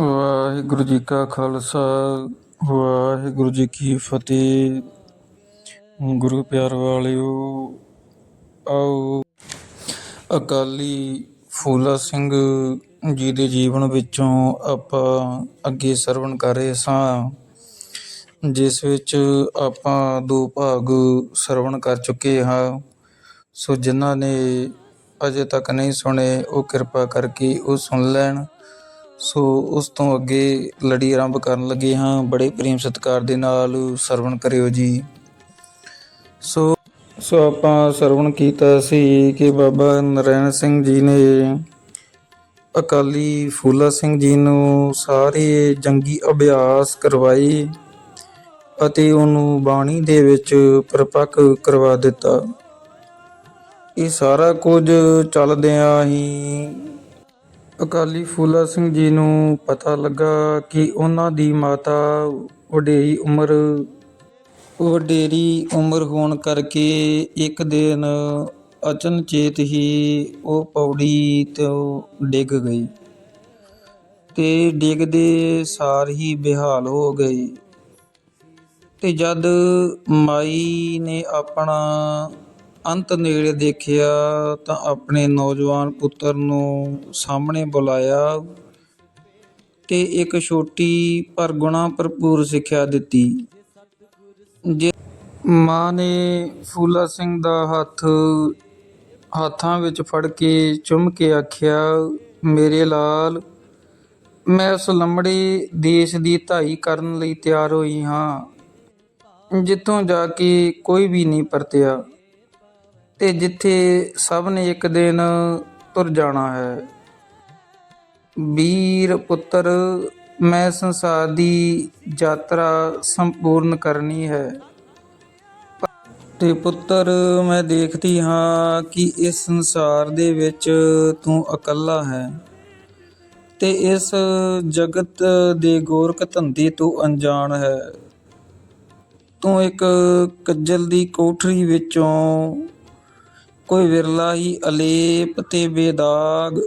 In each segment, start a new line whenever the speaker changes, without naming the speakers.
ਵਾਹਿਗੁਰੂ ਜੀ ਕਾ ਖਾਲਸਾ, ਵਾਹਿਗੁਰੂ ਜੀ ਕੀ ਫਤਿਹ। ਗੁਰੂ ਪਿਆਰ ਵਾਲਿਓ, ਆਓ। ਅਕਾਲੀ ਫੂਲਾ ਸਿੰਘ ਜੀ ਦੇ ਜੀਵਨ ਵਿੱਚੋਂ ਆਪਾਂ ਅੱਗੇ ਸਰਵਣ ਕਰ ਰਹੇ ਸਾਂ ਜਿਸ ਵਿੱਚ ਆਪਾਂ ਦੋ ਭਾਗ ਸਰਵਣ ਕਰ ਚੁੱਕੇ ਹਾਂ। ਸੋ ਜਿਨ੍ਹਾਂ ਨੇ ਅਜੇ ਤੱਕ ਨਹੀਂ ਸੁਣੇ, ਉਹ ਕਿਰਪਾ ਕਰਕੇ ਉਹ ਸੁਣ ਲੈਣ। ਸੋ ਉਸ ਤੋਂ ਅੱਗੇ ਲੜੀ ਆਰੰਭ ਕਰਨ ਲੱਗੇ ਹਾਂ। ਬੜੇ ਪ੍ਰੇਮ ਸਤਿਕਾਰ ਦੇ ਨਾਲ ਸਰਵਣ ਕਰਿਓ ਜੀ। ਸੋ ਸੋ ਆਪਾਂ ਸਰਵਣ ਕੀਤਾ ਸੀ ਕਿ ਬਾਬਾ ਨਰੈਣ ਸਿੰਘ ਜੀ ਨੇ ਅਕਾਲੀ ਫੂਲਾ ਸਿੰਘ ਜੀ ਨੂੰ ਸਾਰੇ ਜੰਗੀ ਅਭਿਆਸ ਕਰਵਾਏ ਅਤੇ ਉਹਨੂੰ ਬਾਣੀ ਦੇ ਵਿੱਚ ਪ੍ਰਪੱਕ ਕਰਵਾ ਦਿੱਤਾ। ਇਹ ਸਾਰਾ ਕੁਝ ਚੱਲਦਿਆਂ ਹੀ ਅਕਾਲੀ ਫੂਲਾ ਸਿੰਘ ਜੀ ਨੂੰ ਪਤਾ ਲੱਗਾ ਕਿ ਉਹਨਾਂ ਦੀ ਮਾਤਾ ਵਡੇਰੀ ਉਮਰ ਵਡੇਰੀ ਉਮਰ ਹੋਣ ਕਰਕੇ ਇੱਕ ਦਿਨ ਅਚਨਚੇਤ ਹੀ ਉਹ ਪੌੜੀ ਤੋਂ ਡਿੱਗ ਗਈ ਤੇ ਡਿੱਗਦੇ ਸਾਰ ਹੀ ਬੇਹਾਲ ਹੋ ਗਈ ਤੇ ਜਦ ਮਾਈ ਨੇ ਆਪਣਾ ਅੰਤ ਨੇੜੇ ਦੇਖਿਆ ਤਾਂ ਆਪਣੇ ਨੌਜਵਾਨ ਪੁੱਤਰ ਨੂੰ ਸਾਹਮਣੇ ਬੁਲਾਇਆ ਤੇ ਇੱਕ ਛੋਟੀ ਪਰ ਗੁਣਾ ਭਰਪੂਰ ਸਿੱਖਿਆ ਦਿੱਤੀ। ਜੇ ਮਾਂ ਨੇ ਫੂਲਾ ਸਿੰਘ ਦਾ ਹੱਥ ਹੱਥਾਂ ਵਿੱਚ ਫੜ ਕੇ ਚੁੰਮ ਕੇ ਆਖਿਆ, ਮੇਰੇ ਲਾਲ, ਮੈਂ ਉਸ ਲੰਮੜੇ ਦੇਸ਼ ਦੀ ਧਾਈ ਕਰਨ ਲਈ ਤਿਆਰ ਹੋਈ ਹਾਂ, ਜਿੱਥੋਂ ਜਾ ਕੇ ਕੋਈ ਵੀ ਨਹੀਂ ਪਰਤਿਆ। ਤੇ ਜਿੱਥੇ ਸਭ ਨੇ ਇੱਕ ਦਿਨ ਤੁਰ ਜਾਣਾ ਹੈ। ਵੀਰ ਪੁੱਤਰ, ਮੈਂ ਸੰਸਾਰ ਦੀ ਯਾਤਰਾ ਸੰਪੂਰਨ ਕਰਨੀ ਹੈ। ਤੇ ਪੁੱਤਰ, ਮੈਂ ਦੇਖਦੀ ਹਾਂ ਕਿ ਇਸ ਸੰਸਾਰ ਦੇ ਵਿੱਚ ਤੂੰ ਇਕੱਲਾ ਹੈ। ਤੇ ਇਸ ਜਗਤ ਦੇ ਗੋਰਖ ਧੰਦੇ ਤੋਂ ਅਣਜਾਣ ਹੈ। ਤੂੰ ਇੱਕ ਕੱਜਲ ਦੀ ਕੋਠਰੀ ਵਿੱਚੋਂ ਕੋਈ ਵਿਰਲਾ ਹੀ ਅਲੇਪ ਤੇ ਬੇਦਾਗ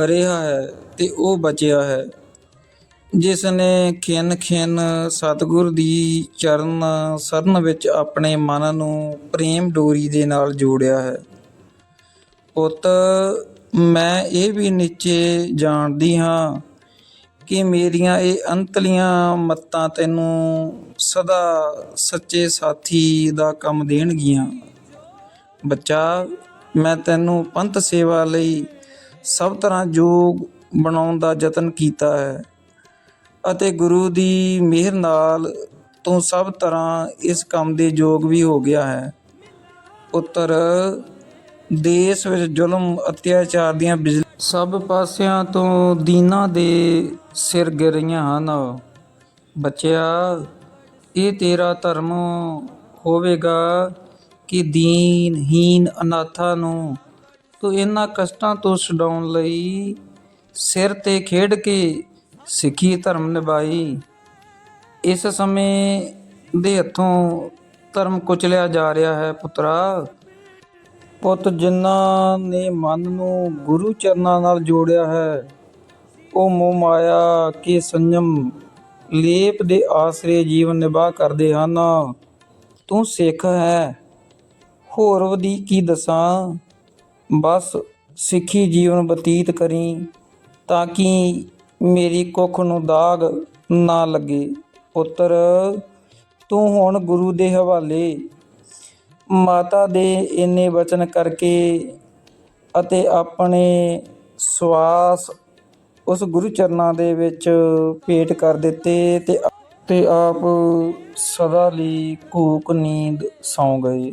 ਰਿਹਾ ਹੈ ਤੇ ਉਹ ਬਚਿਆ ਹੈ। ਜਿਸ ਨੇ ਖਿੰਨ ਖਿੰਨ ਸਤਿਗੁਰ ਦੀ ਚਰਨ ਸਰਨ ਵਿੱਚ ਆਪਣੇ ਮਨ ਨੂੰ ਪ੍ਰੇਮ ਡੋਰੀ ਦੇ ਨਾਲ ਜੋੜਿਆ ਹੈ। ਪੁੱਤ, ਮੈਂ ਇਹ ਵੀ ਨਿਚੇ ਜਾਣਦੀ ਹਾਂ ਕਿ ਮੇਰੀਆਂ ਇਹ ਅੰਤਲੀਆਂ ਮੱਤਾਂ ਤੈਨੂੰ ਸਦਾ ਸੱਚੇ ਸਾਥੀ ਦਾ ਕੰਮ ਦੇਣਗੀਆਂ। ਬੱਚਾ, ਮੈਂ ਤੈਨੂੰ ਪੰਥ ਸੇਵਾ ਲਈ ਸਭ ਤਰ੍ਹਾਂ ਯੋਗ ਬਣਾਉਣ ਦਾ ਯਤਨ ਕੀਤਾ ਹੈ ਅਤੇ ਗੁਰੂ ਦੀ ਮਿਹਰ ਨਾਲ ਤੂੰ ਸਭ ਤਰ੍ਹਾਂ ਇਸ ਕੰਮ ਦੇ ਯੋਗ ਵੀ ਹੋ ਗਿਆ ਹੈ। ਪੁੱਤਰ, ਦੇਸ਼ ਵਿੱਚ ਜ਼ੁਲਮ, ਅਤਿਆਚਾਰ ਦੀਆਂ ਬਿਜਲੀ ਸਭ ਪਾਸਿਆਂ ਤੋਂ ਦੀਨਾ ਦੇ ਸਿਰ ਗਿਰ ਰਹੀਆਂ ਹਨ। ਬੱਚਿਆ, ਇਹ ਤੇਰਾ ਧਰਮ ਹੋਵੇਗਾ। ਕਿ ਦੀਨਹੀਨ ਅਨਾਥਾਂ ਨੂੰ ਤੂੰ ਇਹਨਾਂ ਕਸ਼ਟਾਂ ਤੋਂ ਛਡਾਉਣ ਲਈ ਸਿਰ ਤੇ ਖੇਡ ਕੇ ਸਿੱਖੀ ਧਰਮ ਨਿਭਾਈ। ਇਸ ਸਮੇਂ ਦੇ ਹੱਥੋਂ ਧਰਮ ਕੁਚਲਿਆ ਜਾ ਰਿਹਾ ਹੈ ਪੁੱਤਰਾ। ਪੁੱਤ ਜਿਨ੍ਹਾਂ ਨੇ ਮਨ ਨੂੰ ਗੁਰੂ ਚਰਨਾਂ ਨਾਲ ਜੋੜਿਆ ਹੈ, ਉਹ ਮੋਹ ਮਾਇਆ ਕੇ ਸੰਜਮ ਲੇਪ ਦੇ ਆਸਰੇ ਜੀਵਨ ਨਿਭਾ ਕਰਦੇ ਹਨ। ਤੂੰ ਸਿੱਖ ਹੈ। ਹੋਰ ਵਧੀ ਕੀ ਦੱਸਾਂ? ਬਸ ਸਿੱਖੀ ਜੀਵਨ ਬਤੀਤ ਕਰੀ ਤਾਂ ਕਿ ਮੇਰੀ ਕੁੱਖ ਨੂੰ ਦਾਗ ਨਾ ਲੱਗੇ। ਪੁੱਤਰ, ਤੂੰ ਹੁਣ ਗੁਰੂ ਦੇ ਹਵਾਲੇ, ਮਾਤਾ ਦੇ ਇੰਨੇ ਵਚਨ ਕਰਕੇ ਅਤੇ ਆਪਣੇ ਸਵਾਸ ਉਸ ਗੁਰੂ ਚਰਨਾਂ ਦੇ ਵਿੱਚ ਭੇਟ ਕਰ ਦਿੱਤੇ ਤੇ ਤੇ ਆਪ ਸਦਾ ਲਈ ਘੂਕ ਨੀਂਦ ਸੌਂ ਗਏ।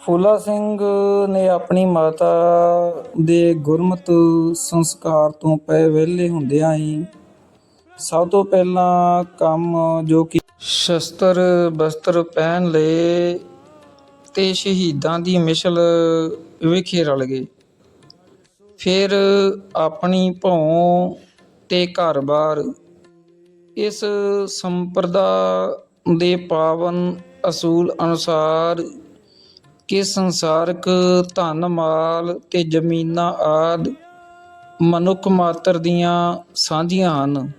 ਫੂਲਾ ਸਿੰਘ ਨੇ ਆਪਣੀ ਮਾਤਾ ਦੇ ਗੁਰਮਤ ਸੰਸਕਾਰ ਤੋਂ ਪਏ ਵਿਹਲੇ ਹੁੰਦਿਆਂ ਹੀ ਸਭ ਤੋਂ ਪਹਿਲਾਂ ਕੰਮ ਜੋ ਕਿ ਸ਼ਸਤਰ ਬਸਤਰ ਪਹਿਨ ਲਏ ਤੇ ਸ਼ਹੀਦਾਂ ਦੀ ਮਿਸ਼ਲ ਵਿਖੇ ਰਲ ਗਏ। ਫਿਰ ਆਪਣੀ ਭੌਂ ਤੇ ਘਰ-ਬਾਰ ਇਸ ਸੰਪਰਦਾ ਦੇ ਪਾਵਨ ਅਸੂਲ ਅਨੁਸਾਰ ਕਿ ਸੰਸਾਰਕ ਧਨ, ਮਾਲ ਤੇ ਜ਼ਮੀਨਾਂ ਆਦ ਮਨੁੱਖ ਮਾਤਰ ਦੀਆਂ ਸਾਂਝੀਆਂ ਹਨ।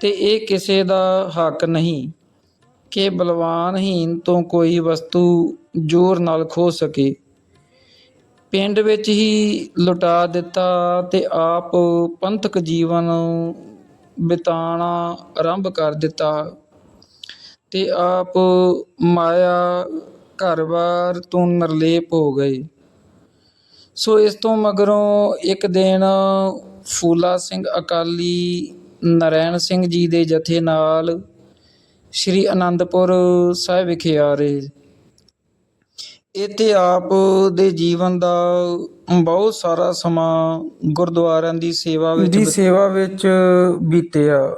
ਤੇ ਇਹ ਕਿਸੇ ਦਾ ਹੱਕ ਨਹੀਂ ਕਿ ਬਲਵਾਨਹੀਨ ਤੋਂ ਕੋਈ ਵਸਤੂ ਜ਼ੋਰ ਨਾਲ ਖੋ ਸਕੇ। ਪਿੰਡ ਵਿੱਚ ਹੀ ਲੁਟਾ ਦਿੱਤਾ ਤੇ ਆਪ ਪੰਥਕ ਜੀਵਨ ਬਿਤਾਉਣਾ ਆਰੰਭ ਕਰ ਦਿੱਤਾ ਤੇ ਆਪ ਮਾਇਆ ਘਰ-ਬਾਰ ਤੋਂ ਨਿਰਲੇਪ ਹੋ ਗਏ। ਸੋ ਇਸ ਤੋਂ ਮਗਰੋਂ ਇੱਕ ਦਿਨ ਫੂਲਾ ਸਿੰਘ ਅਕਾਲੀ ਨਰੈਣ ਸਿੰਘ ਜੀ ਦੇ ਜਥੇ ਨਾਲ ਸ਼੍ਰੀ ਅਨੰਦਪੁਰ ਸਾਹਿਬ ਵਿਖੇ ਆ ਰਹੇ। ਇੱਥੇ ਆਪ ਦੇ ਜੀਵਨ ਦਾ ਬਹੁਤ ਸਾਰਾ ਸਮਾਂ ਗੁਰਦੁਆਰਿਆਂ ਦੀ ਸੇਵਾ ਵਿੱਚ ਦੀ ਸੇਵਾ ਵਿੱਚ ਬੀਤਿਆ।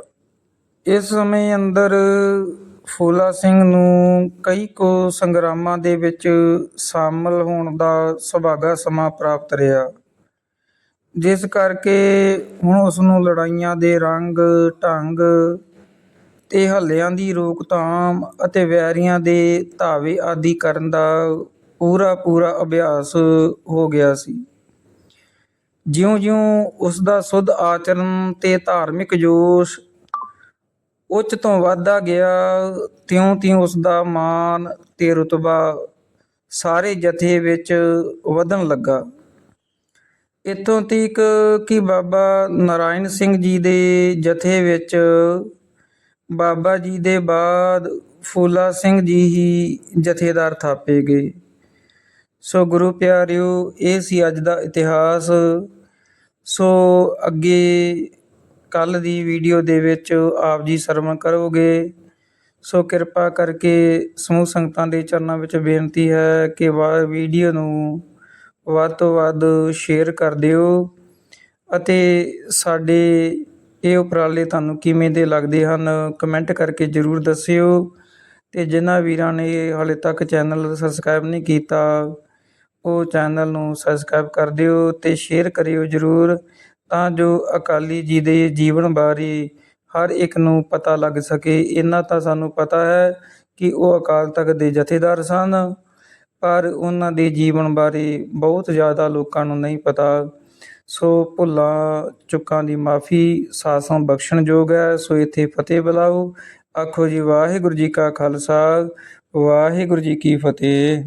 ਇਸ ਸਮੇਂ ਅੰਦਰ ਫੂਲਾ ਸਿੰਘ ਨੂੰ ਕਈ ਕੋ ਸੰਗਰਾਮਾਂ ਦੇ ਵਿੱਚ ਸ਼ਾਮਲ ਹੋਣ ਦਾ ਸੁਭਾਗਾ ਸਮਾਂ ਪ੍ਰਾਪਤ ਰਿਹਾ। ਜਿਸ ਕਰਕੇ ਹੁਣ ਉਸ ਨੂੰ ਲੜਾਈਆਂ ਦੇ ਰੰਗ, ਢੰਗ ਤੇ ਹੱਲਿਆਂ ਦੀ ਰੋਕਥਾਮ ਅਤੇ ਵੈਰੀਆਂ ਦੇ ਧਾਵੇ ਆਦਿ ਕਰਨ ਦਾ ਪੂਰਾ ਪੂਰਾ ਅਭਿਆਸ ਹੋ ਗਿਆ ਸੀ। ਜਿਉਂ-ਜਿਉਂ ਉਸ ਦਾ ਸੁਧ ਆਚਰਣ ਤੇ ਧਾਰਮਿਕ ਜੋਸ਼ ਉੱਚ ਤੋਂ ਵੱਧਦਾ ਗਿਆ ਤਿਉਂ-ਤਿਉਂ ਉਸ ਦਾ ਮਾਨ ਤੇ ਰੁਤਬਾ ਸਾਰੇ ਜਥੇ ਵਿੱਚ ਵਧਣ ਲੱਗਾ। ਇੱਥੋਂ ਤੀਕ ਕਿ ਬਾਬਾ ਨਾਰਾਇਣ ਸਿੰਘ ਜੀ ਦੇ ਜਥੇ ਵਿੱਚ ਬਾਬਾ ਜੀ ਦੇ ਬਾਅਦ ਫੂਲਾ ਸਿੰਘ ਜੀ ਹੀ ਜਥੇਦਾਰ ਥਾਪੇ ਗਏ। ਸੋ ਗੁਰੂ ਪਿਆਰਿਓ, ਇਹ ਸੀ ਅੱਜ ਦਾ ਇਤਿਹਾਸ। ਸੋ ਅੱਗੇ ਕੱਲ ਦੀ ਵੀਡੀਓ ਦੇ ਵਿੱਚ ਆਪ ਜੀ ਸਰਵਣ ਕਰੋਗੇ। ਸੋ ਕਿਰਪਾ ਕਰਕੇ ਸਮੂਹ ਸੰਗਤਾਂ ਦੇ ਚਰਨਾਂ ਵਿੱਚ ਬੇਨਤੀ ਹੈ ਕਿ ਵਾ, ਵੀਡੀਓ ਨੂੰ ਵੱਧ ਤੋਂ ਵੱਧ ਸ਼ੇਅਰ ਕਰ ਦਿਓ ਅਤੇ ਸਾਡੇ ਇਹ ਉਪਰਾਲੇ ਤੁਹਾਨੂੰ ਕਿਵੇਂ ਦੇ ਲੱਗਦੇ ਹਨ ਕਮੈਂਟ ਕਰਕੇ ਜਰੂਰ ਦੱਸਿਓ। ਤੇ ਜਿਨ੍ਹਾਂ ਵੀਰਾਂ ਨੇ ਹਾਲੇ ਤੱਕ ਚੈਨਲ ਸਬਸਕ੍ਰਾਈਬ ਨਹੀਂ ਕੀਤਾ, ਉਹ ਚੈਨਲ ਨੂੰ ਸਬਸਕ੍ਰਾਈਬ ਕਰ ਦਿਓ ਤੇ ਸ਼ੇਅਰ ਕਰਿਓ ਜਰੂਰ। ਤਾਂ ਜੋ ਅਕਾਲੀ ਜੀ ਦੇ ਜੀਵਨ ਬਾਰੇ ਹਰ ਇੱਕ ਨੂੰ ਪਤਾ ਲੱਗ ਸਕੇ। ਇੰਨਾ ਤਾਂ ਸਾਨੂੰ ਪਤਾ ਹੈ ਕਿ ਉਹ ਅਕਾਲ ਤਖਤ ਦੇ ਜਥੇਦਾਰ ਸਨ, ਪਰ ਉਹਨਾਂ ਦੇ ਜੀਵਨ ਬਾਰੇ ਬਹੁਤ ਜ਼ਿਆਦਾ ਲੋਕਾਂ ਨੂੰ ਨਹੀਂ ਪਤਾ। ਸੋ ਭੁੱਲਾਂ ਚੁੱਕਾਂ ਦੀ ਮਾਫੀ, ਸਾਸਾਂ ਬਖਸ਼ਣਯੋਗ ਹੈ। ਸੋ ਇੱਥੇ ਫਤਿਹ ਬੁਲਾਓ। ਆਖੋ ਜੀ, ਵਾਹਿਗੁਰੂ ਜੀ ਕਾ ਖਾਲਸਾ, ਵਾਹਿਗੁਰੂ ਜੀ ਕੀ ਫਤਿਹ।